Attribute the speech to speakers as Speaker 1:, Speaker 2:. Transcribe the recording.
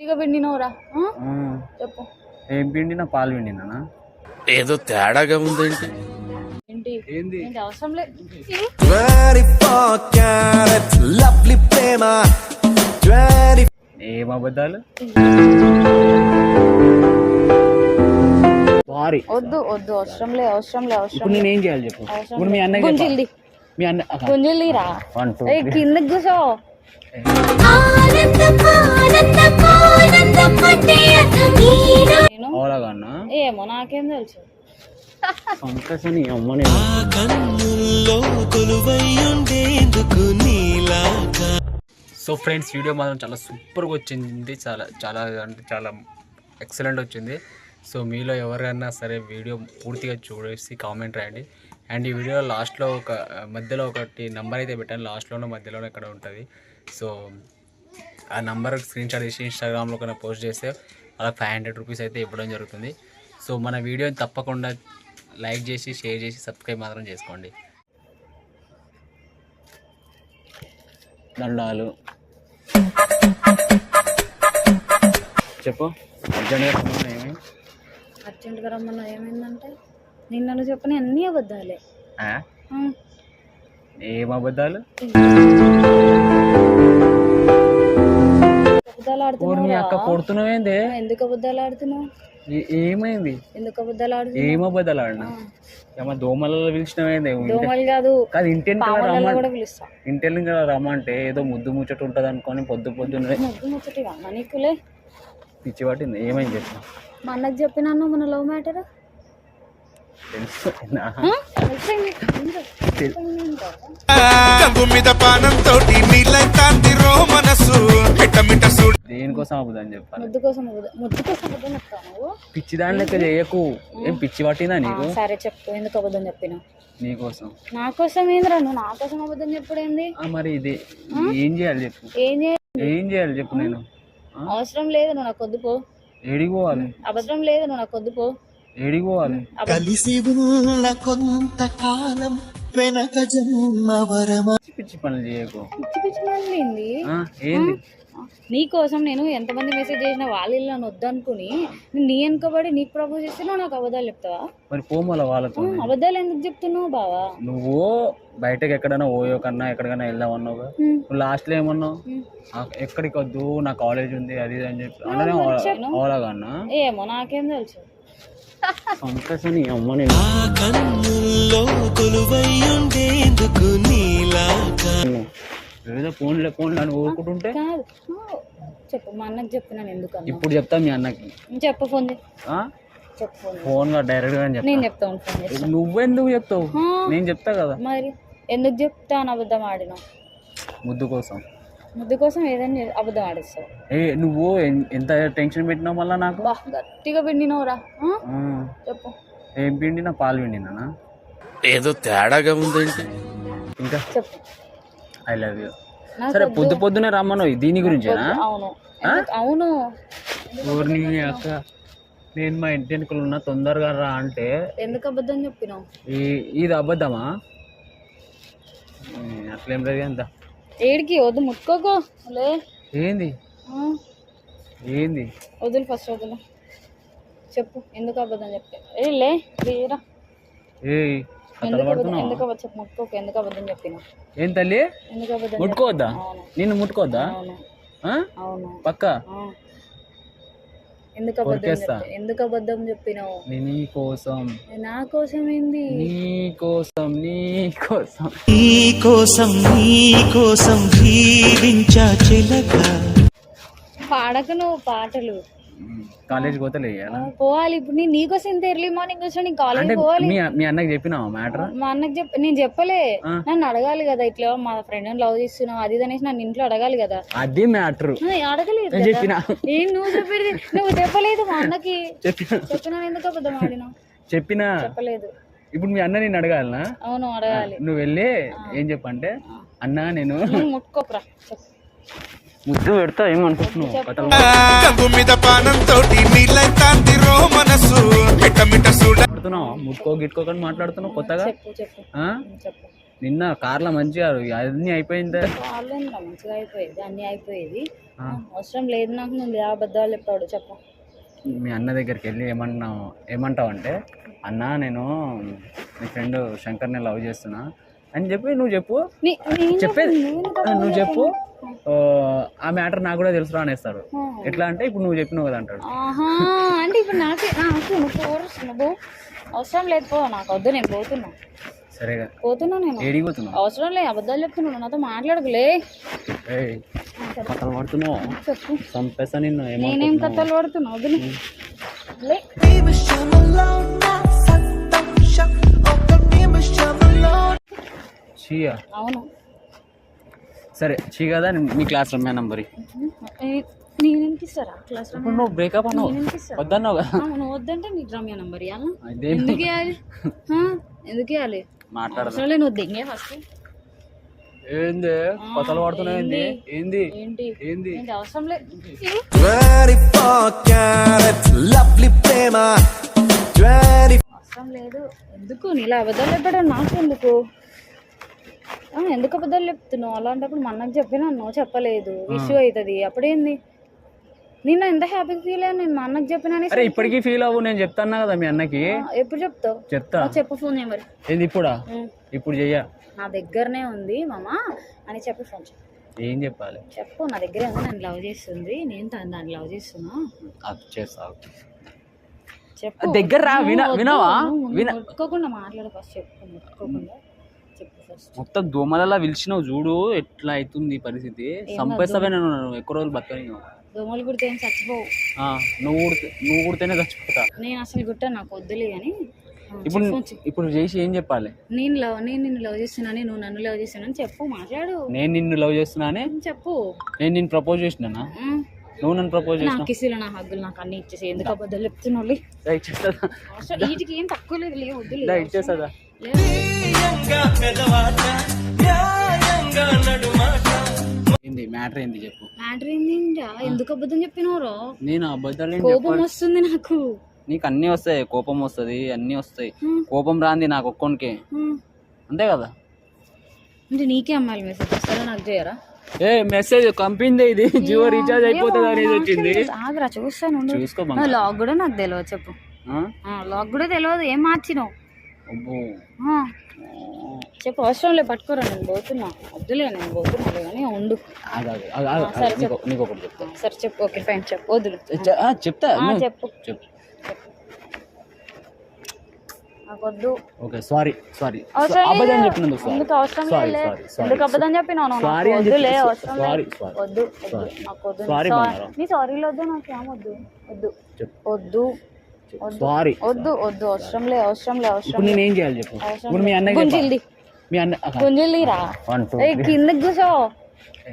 Speaker 1: ఇక పిండినవురా చెప్పు.
Speaker 2: ఏం పిండినా పాలు పిండినా
Speaker 3: ఏదో తేడాగా ఉందేంటి?
Speaker 1: ఏంటి? అవసరం లేదు
Speaker 4: 24 karat lovely ప్రేమ 20
Speaker 2: ఏం అబద్ధాలు? సారీ
Speaker 1: వద్దు వద్దు అవసరం లే అవసరం లే అవసరం
Speaker 2: ఇప్పుడు నేను ఏం చేయాలి చెప్పు? ఇప్పుడు మీ
Speaker 1: గుంజిల్ది.
Speaker 2: మీ అన్న
Speaker 1: గుంజిల్దిరా కిందకి కూర్చో. నాకేం తెలుసు.
Speaker 2: సంకసని అమ్మని
Speaker 4: కన్నుల్లో కొలువయ్యుండేందుకు నీలా
Speaker 2: సో ఫ్రెండ్స్ వీడియో మాత్రం చాలా సూపర్గా వచ్చింది. చాలా చాలా అంటే చాలా ఎక్సలెంట్ వచ్చింది. సో మీలో ఎవరైనా సరే వీడియో పూర్తిగా చూడేసి కామెంట్ రాయండి. అండ్ ఈ వీడియో లాస్ట్లో ఒక మధ్యలో ఒకటి నెంబర్ అయితే పెట్టాను. లాస్ట్లోనో మధ్యలోనో ఇక్కడ ఉంటుంది. సో ఆ నెంబర్ స్క్రీన్ షాట్ తీసి ఇన్స్టాగ్రామ్లో కన్నా పోస్ట్ చేస్తే అలా ఫైవ్ హండ్రెడ్ రూపీస్ అయితే ఇవ్వడం జరుగుతుంది. సో మన వీడియోని తప్పకుండా లైక్ చేసి షేర్ చేసి సబ్స్క్రైబ్ మాత్రం చేసుకోండి. దండాలు. చెప్పు. అర్జెంట్గా రమ్మన్నా ఏమి?
Speaker 1: అర్జెంట్గా రమ్మన్నా ఏమైందంటే నిన్న చెప్పని అన్నీ అబద్ధాలే.
Speaker 2: ఏం అబద్ధాలు?
Speaker 1: అబద్ధాలు ఆడుతున్నావు
Speaker 2: అక్క కొడుతున్నావేంది?
Speaker 1: ఎందుకు అబద్ధాలు ఆడుతున్నావు
Speaker 2: ఏ- ఏమైంది?
Speaker 1: ఎందుకు అబద్ధాలు ఆడుతున్నావు
Speaker 2: ఏం అబద్ధాలు ఆడినా ఏమో దోమలలో పిలిచినవేంది?
Speaker 1: దోమలు కాదు కూడా పిలుస్తా.
Speaker 2: ఇంటిని కదా రమ్మంటే ఏదో ముద్దు ముచ్చట ఉంటుంది అనుకొని పొద్దు పొద్దున్న
Speaker 1: ముద్దు నీకులే
Speaker 2: పిచ్చి పట్టింది. ఏమైంది చెప్పు.
Speaker 1: మా అన్నకు చెప్పినాను మన లవ్ మ్యాటర్?
Speaker 2: తెలుసు. దేనికోసం చెప్పాలి
Speaker 1: ముద్దు కోసం ముద్దు కోసం అబద్ధం చెప్తావు
Speaker 2: పిచ్చి దాని లెక్క చేయకు ఏం పిచ్చి పట్టిందా నీకు
Speaker 1: ఆ, సరే చెప్పు. ఎందుకు అబద్ధం చెప్పినా
Speaker 2: నీకోసం.
Speaker 1: నా కోసం ఏందిరా నువ్వు? నా కోసం అబద్ధం చెప్పుడు ఏంది
Speaker 2: ఆ, మరి ఇది ఏం చేయాలి చెప్పు.
Speaker 1: ఏం చేయ
Speaker 2: ఏం చేయాలి చెప్పు నేను?
Speaker 1: అవసరం లేదు నువ్వు నాకు వద్దు పో.
Speaker 2: ఏడికి పోవాలి?
Speaker 1: అబద్ధం లేదు నువ్వు నాకు
Speaker 2: ఏడికి పోవాలి
Speaker 4: కలిసి ఉన్న కొంతకాలం వెనక జన్మ వరమ?
Speaker 2: పిచ్చి పనులు చేయకు.
Speaker 1: పిచ్చి పిచ్చి
Speaker 2: ఆ, ఏంది?
Speaker 1: నీ కోసం నేను ఎంతమంది మెసేజ్ చేసినా వాళ్ళు ఇల్లు నన్ను వద్దనుకుని నీ వెనుకబడి నీకు ప్రపోజ్ చేస్తే నువ్వు నాకు అబద్ధాలు చెప్తావా?
Speaker 2: మరి పోమల వాళ్ళతో
Speaker 1: అబద్ధాలు ఎందుకు చెప్తున్నావు బావా?
Speaker 2: నువ్వు బయటకి ఎక్కడైనా ఓయో కన్నా ఎక్కడికైనా వెళ్దాం అన్నావు. నువ్వు లాస్ట్లో ఏమన్నావు? ఎక్కడికి వద్దు నా కాలేజ్ ఉంది అది ఇది అని చెప్పి. అంటే
Speaker 1: చెప్పను.
Speaker 2: అవలాగన్నా
Speaker 1: ఏమో నాకేం తెలుసు.
Speaker 2: సంకసని అమ్మని
Speaker 4: కన్నుల్లో కొలువయ్యుండేందుకు నీలా
Speaker 2: ఏదో ఫోన్లే ఫోన్లు అని ఊరుకుంటుంటే?
Speaker 1: కాదు. చెప్పు మా అన్నకు చెప్పినాను ఎందుకన్నా
Speaker 2: ఇప్పుడు చెప్తా మీ అన్నకి.
Speaker 1: చెప్పు ఫోన్? చెప్పు ఫోన్.
Speaker 2: ఫోన్లో డైరెక్ట్గా చెప్తా.
Speaker 1: నేను చెప్తాను ఫోన్ చేసి
Speaker 2: నువ్వెందుకు చెప్తావు. నేను చెప్తా కదా.
Speaker 1: మరి ఎందుకు చెప్తాను అబద్ధం ఆడినావు?
Speaker 2: ముద్దు కోసం.
Speaker 1: ముద్దు కోసం ఏదైనా అబద్ధం ఆడిస్తావు.
Speaker 2: ఏ నువ్వు ఎంత టెన్షన్ పెట్టినావు మళ్ళా నాకు?
Speaker 1: బా గట్టిగా పిండినవురా. చెప్పు.
Speaker 2: ఏం పిండినా పాలు పిండినా?
Speaker 3: ఏదో తేడాగా ఉందేంటి
Speaker 2: ఇంకా?
Speaker 1: చెప్పు.
Speaker 2: ఐ లవ్ యూ సరే. పొద్దు పొద్దునే రమ్మను దీని గురించేనా?
Speaker 1: అవును. అవును.
Speaker 2: ఊరిని అక్క నేను మా ఇంటి వెనుకలు ఉన్నా తొందరగా రా అంటే
Speaker 1: ఎందుకు అబద్ధం చెప్పినావు?
Speaker 2: ఈ ఇది అబద్ధమా? అట్లేం లేదు ఎంత
Speaker 1: ఏడికి? వద్దు ముట్టుకోకో. లే.
Speaker 2: ఏంది? ఏంది?
Speaker 1: వదులు ఫస్ట్ వదులు. చెప్పు ఎందుకు అబద్ధం చెప్పి ఏ లే లేరా
Speaker 2: ఏ
Speaker 1: ఎందుకు అబద్ధం? ఎందుకు అబద్ధం? చెప్పు ముట్టుకోకు ఎందుకు అబద్ధం చెప్పినావు
Speaker 2: ఏం తల్లి?
Speaker 1: ఎందుకు అబద్ధం
Speaker 2: ముట్టుకోవద్దా? నిన్ను ముట్టుకోవద్దా?
Speaker 1: అవును.
Speaker 2: ఆ?
Speaker 1: అవును.
Speaker 2: పక్క.
Speaker 1: ఎందుకు అబద్ధం ఎందుకు అబద్ధం చెప్పినావు?
Speaker 2: నీ కోసం.
Speaker 1: నా కోసం ఏంది?
Speaker 2: నీ కోసం నీ కోసం.
Speaker 4: నీ కోసం నీ కోసం జీవించా చిలక.
Speaker 1: పాడక నువ్వు పాటలు.
Speaker 2: ఉమ్, కాలేజీకి పోతలే
Speaker 1: పోవాలి. ఇప్పుడు నేను నీకోసం ఇంత ఎర్లీ మార్నింగ్ వచ్చా నేను కాలేజ్ పోవాలి.
Speaker 2: మీ మీ అన్నకి చెప్పినావా మ్యాటర్
Speaker 1: మా అన్నకి చెప్ప నేను చెప్పలే. నన్ను అడగాలి కదా ఇట్లా మా ఫ్రెండ్ లవ్ చేస్తున్నావు అది అనేసి నన్ను ఇంట్లో అడగాలి కదా.
Speaker 2: అది మ్యాటర్
Speaker 1: అడగలేదు.
Speaker 2: చెప్పినా?
Speaker 1: ఏం నువ్వు చెప్పేది? నువ్వు చెప్పలేదు మా అన్నకి.
Speaker 2: చెప్పిన?
Speaker 1: ఎందుకు అబద్ధం ఆడినావు
Speaker 2: చెప్పినా?
Speaker 1: చెప్పలేదు.
Speaker 2: ఇప్పుడు మీ అన్న నేను అడగాలనా?
Speaker 1: అవును అడగాలి.
Speaker 2: నువ్వు వెళ్ళి ఏం చెప్పంటే అన్నా నేను
Speaker 1: ముట్టుకోకరా
Speaker 2: ముద్దు పెడతా ఏమనుకుంటున్నావు?
Speaker 4: మీద పానంతో నీళ్ళైతాంది రో మనసు. మిట్ట సూడ
Speaker 2: మాట్లాడుతున్నావు? ముట్టుకో గిట్టుకోకుండా మాట్లాడుతున్నావు కొత్తగా. నిన్న కార్లో మంచిగా అన్నీ అయిపోయిందే?
Speaker 1: మంచిగా అయిపోయేది అన్నీ అయిపోయేది.
Speaker 2: ఆ.
Speaker 1: అవసరం లేదు నాకు నువ్వు ఏ అబద్ధాలు చెప్పాడు చెప్పు.
Speaker 2: మీ అన్న దగ్గరికి వెళ్ళి ఏమన్నావు ఏమంటావు అంటే అన్న నేను మీ ఫ్రెండ్ శంకర్ని లవ్ చేస్తున్నా. అని చెప్పి నువ్వు చెప్పు. చెప్పేది. నువ్వు చెప్పు? ఆ, మ్యాటర్ నాకు కూడా తెలుసురా అనేస్తాడు. ఎట్లా అంటే ఇప్పుడు నువ్వు చెప్పినావు కదా అంటాడు.
Speaker 1: ఆహా అంటే ఇప్పుడు నాకే నువ్వు అవసరం లేదు పో నాకు వద్దు నేను పోతున్నా.
Speaker 2: సరేగా.
Speaker 1: పోతున్నా నేను.
Speaker 2: ఏడిపోతున్నావు
Speaker 1: అవసరం లేదు అబద్ధాలు చెప్తున్నాను నాతో మాట్లాడకులే.
Speaker 2: కథలు పడుతున్నావు. చంపేస్తా నిన్ను
Speaker 1: నేనేం కథలు పడుతున్నా వద్దు
Speaker 2: చీయా?
Speaker 1: అవును.
Speaker 2: సరే చీ కదా నీ- నీ క్లాస్ రమ్యా నంబర్
Speaker 1: నేను క్లాస్
Speaker 2: నువ్వు బ్రేకప్ అన్నావు. వద్దన్నావు కదా.
Speaker 1: నువ్వు వద్దంటే నీకు రమ్య నంబర్ ఇవ్వాలా ఎందుకు ఇవ్వాలి? ఎందుకు ఇవ్వాలి
Speaker 2: మాట్లాడదు?
Speaker 1: అవసరం లేదు నువ్వు దింగే ఫస్ట్
Speaker 2: ఏంది? కొత్తలు పడుతున్నావు ఏంది? ఏంది?
Speaker 1: అవసరం లేదు.
Speaker 4: 24 carats, lovely ప్రేమ 20
Speaker 1: అవసరం లేదు. ఎందుకు? నీలా అబద్ధాలు చెప్పడం నాకు ఎందుకు ఎందుకు అబద్ధాలు చెప్తున్నావు? అలాంటప్పుడు మా అన్నకు చెప్పినా నువ్వు చెప్పలేదు. ఇష్యూ అవుతుంది అప్పుడేంది? నిన్న ఎంత హ్యాపీగా ఫీల్ అయ్యాను నేను మా అన్నకు చెప్పినా.
Speaker 2: అరే ఇప్పటికీ ఫీల్ అవ్వు నేను చెప్తాను కదా మీ అన్నకి?
Speaker 1: ఎప్పుడు చెప్తావు?
Speaker 2: చెప్తా.
Speaker 1: చెప్పు ఫోన్ నెంబర్.
Speaker 2: ఏంది ఇప్పుడా. ఇప్పుడు చెయ్య.
Speaker 1: నా దగ్గరనే ఉంది మామ అని చెప్పి ఫోన్
Speaker 2: ఏం చెప్పాలి?
Speaker 1: చెప్పు నా దగ్గరే ఉంది నన్ను లవ్ చేస్తుంది. నేను తను దాన్ని లవ్ చేస్తున్నా.
Speaker 2: అది చేస్తావు
Speaker 1: చెప్పు.
Speaker 2: దగ్గర రా, విన- వినవా?
Speaker 1: వద్దు, నువ్వు
Speaker 2: విన-
Speaker 1: ముట్టుకోకుండా మాట్లాడు ఫస్ట్ చెప్పు
Speaker 2: మొత్తం దోమలలా పిలిచినావు చూడు ఎట్లా అవుతుంది ఈ పరిస్థితి సంపేస్తావే నేను ఎక్కువ రోజులు బతకని
Speaker 1: దోమలు కుడితే ఏం చచ్చిపోవు.
Speaker 2: నువ్వు కుడితే నువ్వు కుడితేనే చచ్చిపోతా.
Speaker 1: నేను అసలు గుట్ట నాకు వద్దులే కానీ
Speaker 2: ఇప్పుడు. ఇప్పుడు చేసి ఏం చెప్పాలి?
Speaker 1: నేను లవ్ నేను నిన్ను లవ్ చేస్తున్నాను నువ్వు నన్ను లవ్ చేస్తున్నాను చెప్పు మాట్లాడు.
Speaker 2: నేను నిన్ను లవ్ చేస్తున్నానే
Speaker 1: చెప్పు.
Speaker 2: నేను నిన్ను ప్రపోజ్ చేసినానా? నువ్వు నన్ను ప్రపోజ్
Speaker 1: నా
Speaker 2: చేసినావు
Speaker 1: కిసులు నా హగ్గులు నాకు అన్ని ఇచ్చేసి ఎందుకు అబద్ధాలు చెప్తున్నావు
Speaker 2: ఏయ్, ఇచ్చేస్తుందా?
Speaker 1: అసలు వీటికి ఏం తక్కువ లేదు లే
Speaker 2: ఇచ్చేస్తుందా. ఏంది మ్యాటర్ ఏంది చెప్పు.
Speaker 1: మ్యాటర్ ఏంది? ఎందుకు అబద్ధం
Speaker 2: నేను అబద్ధాలు ఏం
Speaker 1: కోపం వస్తుంది నాకు.
Speaker 2: నీకు అన్నీ వస్తాయి కోపం వస్తుంది అన్నీ వస్తాయి. కోపం రాంది నాకు ఒక్కొనికి. అంతే కదా?
Speaker 1: అంటే నీకే అమ్మాయిలు మెసేజ్ వస్తారా నాకు చేయరా?
Speaker 2: ఏ మెసేజ్ కంపింది ఇది. జియో రీఛార్జ్ అయిపోతుంది అనేది వచ్చింది.
Speaker 1: ఆగరా చూస్తాను.
Speaker 2: చూసుకో.
Speaker 1: లాగ్ కూడా నాకు తెలియదు చెప్పు. లాగ్ కూడా తెలియదు ఏం మార్చినావు? చెప్పు అవసరం లేదు పట్టుకోరా నేను పోతున్నా. వద్దులే నేను పోతున్నా కానీ ఉండు. సరే,
Speaker 2: ఆగు. నీకు ఒకటి చెప్తా.
Speaker 1: సరే చెప్పు ఓకే ఫైన్ చెప్పు
Speaker 2: ఆ, చెప్తా.
Speaker 1: చెప్పు.
Speaker 2: చెప్పు.
Speaker 1: నాకు వద్దు
Speaker 2: ఓకే సారీ సారీ.
Speaker 1: అవసరం
Speaker 2: అబద్ధం
Speaker 1: లేదు.
Speaker 2: చెప్పినందుకు సారీ.
Speaker 1: ఎందుకు అవసరం
Speaker 2: సారీ
Speaker 1: లేదు
Speaker 2: సారీ సారీ.
Speaker 1: ఎందుకు అబద్ధం చెప్పినావు? నువ్వు? నాకు
Speaker 2: సారీ అని
Speaker 1: వద్దులే
Speaker 2: చెప్పి-
Speaker 1: అవసరం
Speaker 2: సారీ,
Speaker 1: లేదు.
Speaker 2: సారీ.
Speaker 1: వద్దు వద్దు
Speaker 2: సారీ.
Speaker 1: నాకు వద్దు.
Speaker 2: సారీ
Speaker 1: నీ
Speaker 2: బంగారం.
Speaker 1: నీ సారీలు వద్దు నాకు ఏం వద్దు. వద్దు.
Speaker 2: చెప్పు.
Speaker 1: వద్దు. వద్దు.
Speaker 2: సారీ.
Speaker 1: వద్దు వద్దు అవసరం లే అవసరం లే అవసరం
Speaker 2: ఇప్పుడు నేను ఏం చేయాలి చెప్పు?
Speaker 1: అవసరం
Speaker 2: ఇప్పుడు మీ
Speaker 1: లే.
Speaker 2: అన్నకి
Speaker 1: గుంజిల్ది
Speaker 2: చెప్పాలి. మీ అన్న
Speaker 1: గుంజిల్ది రా
Speaker 2: వన్ టూ
Speaker 1: కిందకి కూర్చో.